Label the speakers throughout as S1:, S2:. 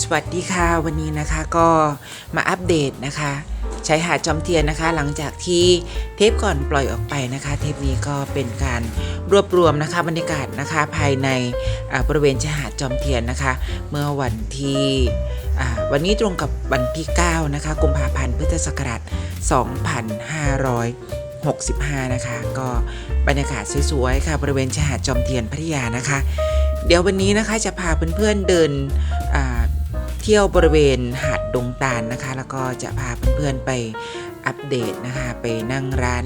S1: สวัสดีค่ะวันนี้นะคะก็มาอัปเดตนะคะใช้หาดจอมเทียนนะคะ หลังจากที่เทปก่อนปล่อยออกไปนะคะ เทปนี้ก็เป็นการรวบรวมนะคะบรรยากาศนะคะภายในอ่าบริเวณชายหาดจอมเทียนนะคะ เมื่อวันที่อ่าวันนี้ตรงกับวันที่ 9 นะคะกุมภาพันธ์พุทธศักราช 2565 นะคะ ก็บรรยากาศสวยๆค่ะ บริเวณชายหาดจอมเทียนพัทยานะคะ เดี๋ยววันนี้นะคะจะพาเพื่อนๆเดิน เที่ยวบริเวณหาดดงตาลนะคะ แล้วก็จะพาเพื่อนๆไปอัปเดตนะคะ ไปนั่งร้าน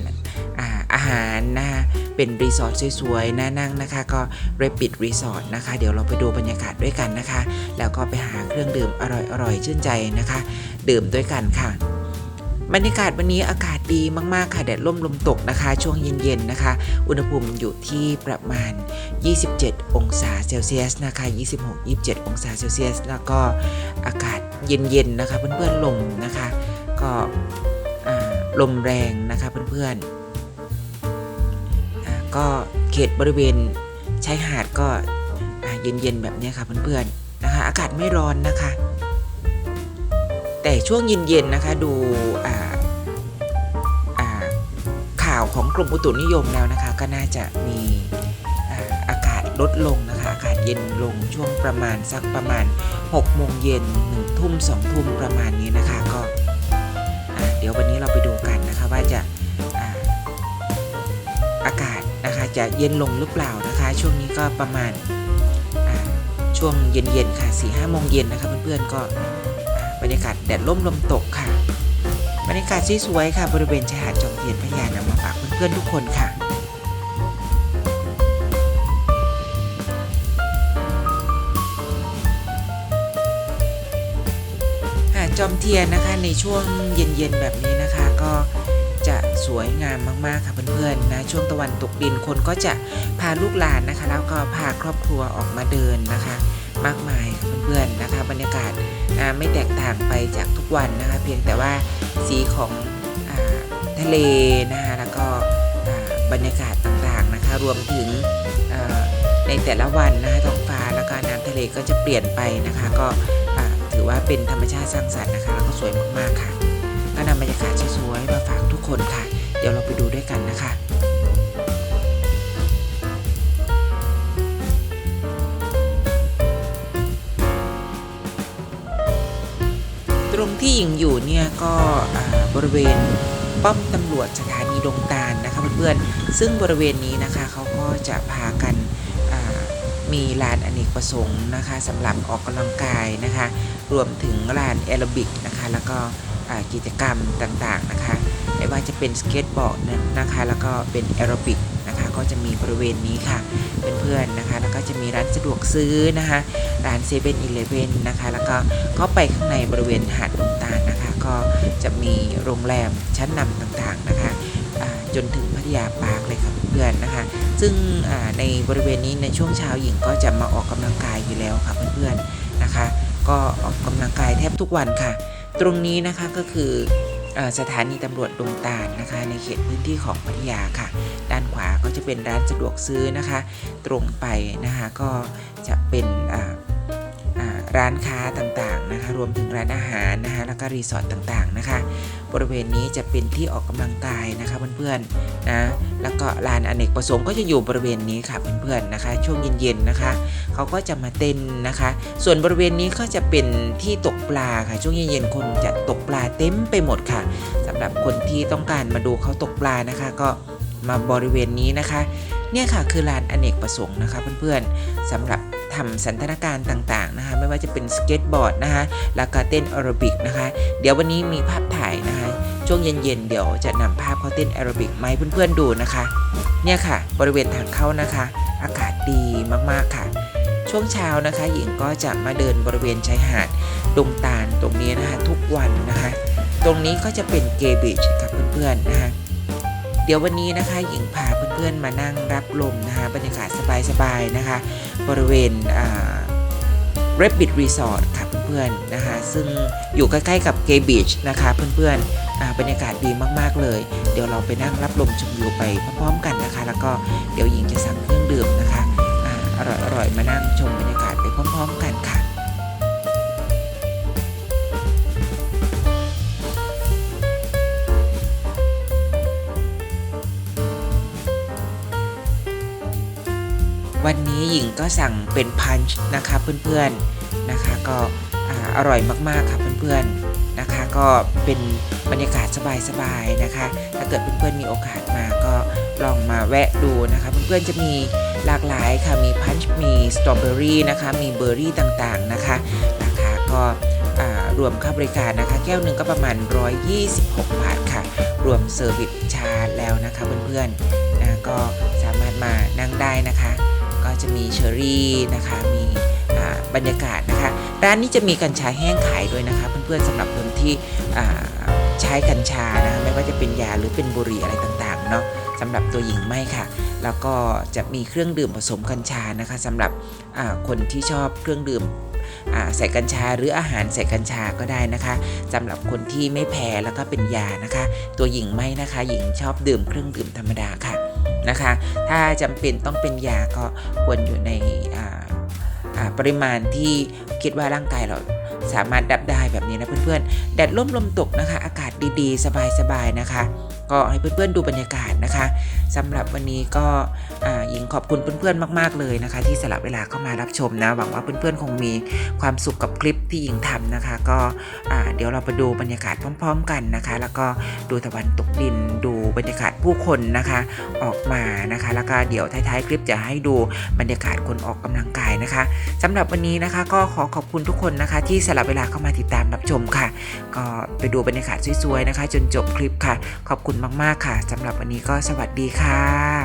S1: อาอาหารนะคะเป็นรีสอร์ทสวยๆน่านั่งนะคะ ก็ Rapid Resort นะคะ เดี๋ยวเราไปดูบรรยากาศด้วยกันนะคะ แล้วก็ไปหาเครื่องดื่มอร่อยๆชื่นใจนะคะ ดื่มด้วยกันค่ะ บรรยากาศวันนี้อากาศดีมากๆค่ะแดดร่มลมตกนะคะ ช่วงเย็นๆนะคะ อุณหภูมิอยู่ที่ประมาณ 27 องศาเซลเซียสนะคะ 26-27 องศาเซลเซียส แล้วก็อากาศเย็นๆนะคะ เพื่อนๆลมนะคะ ก็ลมแรงนะคะเพื่อนๆก็เขตบริเวณชายหาดก็เย็นๆแบบนี้ค่ะเพื่อนๆนะคะ อากาศไม่ร้อนนะคะ ช่วงเย็นๆนะคะดูข่าวของกรมอุตุนิยมแล้วนะคะ ก็น่าจะมีอากาศลดลงนะคะ อากาศเย็นลงช่วงประมาณสักประมาณ6โมงเย็น1ทุ่ม2ทุ่มประมาณนี้นะคะก็เดี๋ยววันนี้เราไปดูกันนะคะว่าจะอากาศนะคะจะเย็นลงหรือเปล่านะคะ ช่วงนี้ก็ประมาณช่วงเย็นๆค่ะ4 5โมงเย็นนะคะเพื่อนๆก็ บรรยากาศแดดร่มลมตกค่ะ บรรยากาศสวยๆค่ะ บริเวณชายหาดจอมเทียนพัทยานำมาฝากเพื่อนๆทุกคนค่ะหาดจอมเทียนนะคะในช่วงเย็นๆแบบนี้นะคะ ก็จะสวยงามมากๆค่ะเพื่อนๆนะช่วงตะวันตกดินคนก็จะพาลูกหลานนะคะ แล้วก็พาครอบครัวออกมาเดินนะคะ มากมายค่ะเพื่อนๆนะคะ บรรยากาศ ไม่แตกต่างไปจากทุกวันนะคะเพียงแต่ว่าสีของอทะเลนะคะแล้วก็บรรยากาศต่างๆนะคะรวมถึงในแต่ละวันนะคะท้องฟ้าแล้วก็น้ำทะเลก็จะเปลี่ยนไปนะคะ ก็ถือว่าเป็นธรรมชาติสร้างสรรค์นะคะแล้วก็สวยมากๆค่ะก็นำบรรยากาศสวยๆมาฝากทุกคนค่ะ เดี๋ยวเราไปดูด้วยกันนะคะ ตรงที่หญิงอยู่เนี่ยก็บริเวณป้อมตำรวจสถานีดงตาลนะคะเพื่อนๆซึ่งบริเวณนี้นะคะเขาก็จะพากันมีลานอเนกประสงค์นะคะสำหรับออกกำลังกายนะคะรวมถึงลานแอโรบิกนะคะแล้วก็กิจกรรมต่างๆนะคะไม่ว่าจะเป็นสเก็ตบอร์ดนะคะแล้วก็เป็นแอโรบิก ก็จะมีบริเวณนี้ค่ะเพื่อนๆนะคะ แล้วก็จะมีร้านสะดวกซื้อนะคะ ร้านเซเว่นอีเลฟเว่นนะคะ แล้วก็เข้าไปข้างในบริเวณหาดดงตาลนะคะ ก็จะมีโรงแรมชั้นนำต่างๆนะคะจนถึงพัทยาปาร์คเลยค่ะเพื่อนๆนะคะ ซึ่งในบริเวณนี้ในช่วงเช้าหญิงก็จะมาออกกำลังกายอยู่แล้วค่ะเพื่อนๆนะคะ ก็ออกกำลังกายแทบทุกวันค่ะ ตรงนี้นะคะก็คือ สถานีตำรวจดงตาลนะคะ ในเขตพื้นที่ของพัทยาค่ะ ด้านขวาก็จะเป็นร้านสะดวกซื้อนะคะ ตรงไปนะคะก็จะเป็นอ่า ร้านค้าต่างๆนะคะ รวมถึงร้านอาหารนะคะแล้วก็รีสอร์ทต่างๆนะคะ บริเวณนี้จะเป็นที่ออกกำลังกายนะคะเพื่อนๆนะแล้วก็ลานอเนกประสงค์ก็จะอยู่บริเวณนี้ค่ะเพื่อนๆนะคะ ช่วงเย็นๆนะคะเขาก็จะมาเต้นนะคะ ส่วนบริเวณนี้ก็จะเป็นที่ตกปลาค่ะช่วงเย็นๆคนจะตกปลาเต็มไปหมดค่ะสำหรับคนที่ต้องการมาดูเขาตกปลานะคะ ก็มาบริเวณนี้นะคะเนี่ยค่ะคือลานอเนกประสงค์นะคะเพื่อนๆสำหรับ ทำสันทนาการต่างๆนะคะไม่ว่าจะเป็นสเก็ตบอร์ดนะคะแล้วก็เต้นแอโรบิกนะคะเดี๋ยววันนี้มีภาพถ่ายนะคะช่วงเย็นๆเดี๋ยวจะนำภาพเขาเต้นแอโรบิกมาให้เพื่อนๆดูนะคะเนี่ยค่ะบริเวณทางเข้านะคะ อากาศดีมากๆค่ะ ช่วงเช้านะคะ หญิงก็จะมาเดินบริเวณชายหาดดงตาลตรงนี้นะคะทุกวันนะคะ ตรงนี้ก็จะเป็นเกบีชกับเพื่อนๆนะคะ เดี๋ยววันนี้นะคะหญิงพาเพื่อนๆมานั่งรับลมนะคะบรรยากาศสบายๆนะคะ บริเวณอ่า Rabbit Resort ค่ะเพื่อนๆนะคะ ซึ่งอยู่ใกล้ๆกับ Gay Beach นะคะเพื่อนๆบรรยากาศดีมากๆเลย เดี๋ยวเราไปนั่งรับลมชมวิวไปพร้อมๆกันนะคะ แล้วก็เดี๋ยวหญิงจะสั่งเครื่องดื่มนะคะออร่อยๆมานั่งชมบรรยากาศไปพร้อม ๆ กันค่ะ นี้หญิงก็สั่งเป็นพันช์นะคะเพื่อนๆนะคะก็อร่อยมากๆค่ะเพื่อนๆนะคะ ก็เป็นบรรยากาศสบายๆนะคะ ถ้าเกิดเพื่อนๆมีโอกาสมาก็ลองมาแวะดูนะคะ เพื่อนๆจะมีหลากหลายค่ะมีพันช์มีสตรอเบอรี่นะคะมีเบอร์รี่ต่างๆนะคะราคาก็รวมค่าบริการนะคะ แก้วหนึ่งก็ประมาณ 126 บาทค่ะ รวมเซอร์วิสชาร์จแล้วนะคะเพื่อนๆนะก็สามารถมานั่งได้นะคะ ก็จะมีเชอรี่นะคะ มีบรรยากาศนะคะ ร้านนี้จะมีกัญชาแห้งขายด้วยนะคะ เพื่อนๆสำหรับคนที่ใช้กัญชานะคะไม่ว่าจะเป็นยาหรือเป็นบุหรี่อะไรต่างๆเนาะสำหรับตัวหญิงไม่ค่ะ แล้วก็จะมีเครื่องดื่มผสมกัญชานะคะสำหรับคนที่ชอบเครื่องดื่มใส่กัญชาหรืออาหารใส่กัญชาก็ได้นะคะสำหรับคนที่ไม่แพ้แล้วก็เป็นยานะคะ ตัวหญิงไม่นะคะ หญิงชอบดื่มเครื่องดื่มธรรมดาค่ะ นะคะ ถ้าจำเป็นต้องเป็นยาก็ควรอยู่ในปริมาณที่คิดว่าร่างกายเราสามารถดับได้แบบนี้นะเพื่อนๆ แดดร่มลมตกนะคะ อากาศดีๆ สบายๆนะคะ ก็ให้เพื่อนๆดูบรรยากาศนะคะสำหรับวันนี้ก็อา ญิงขอบคุณเพื่อนๆมากๆเลยนะคะ ที่สละเวลาเข้ามารับชมนะหวังว่าเพื่อนๆคงมีความสุขกับคลิปที่หญิงทำนะคะ ก็เดี๋ยวเราไปดูบรรยากาศพร้อม ๆ กันนะคะ แล้วก็ดูตะวันตกดินดูบรรยากาศผู้คนนะคะออกมานะคะ แล้วก็เดี๋ยวท้ายๆคลิปจะให้ดูบรรยากาศคนออกกำลังกายนะคะสำหรับวันนี้นะคะก็ขอขอบคุณทุกคนนะคะ ที่สละเวลาเข้ามาติดตามรับชมค่ะ ก็ไปดูบรรยากาศสวยๆนะคะ จนจบคลิปค่ะ ขอบคุณมากๆค่ะสำหรับวันนี้ก็สวัสดีค่ะ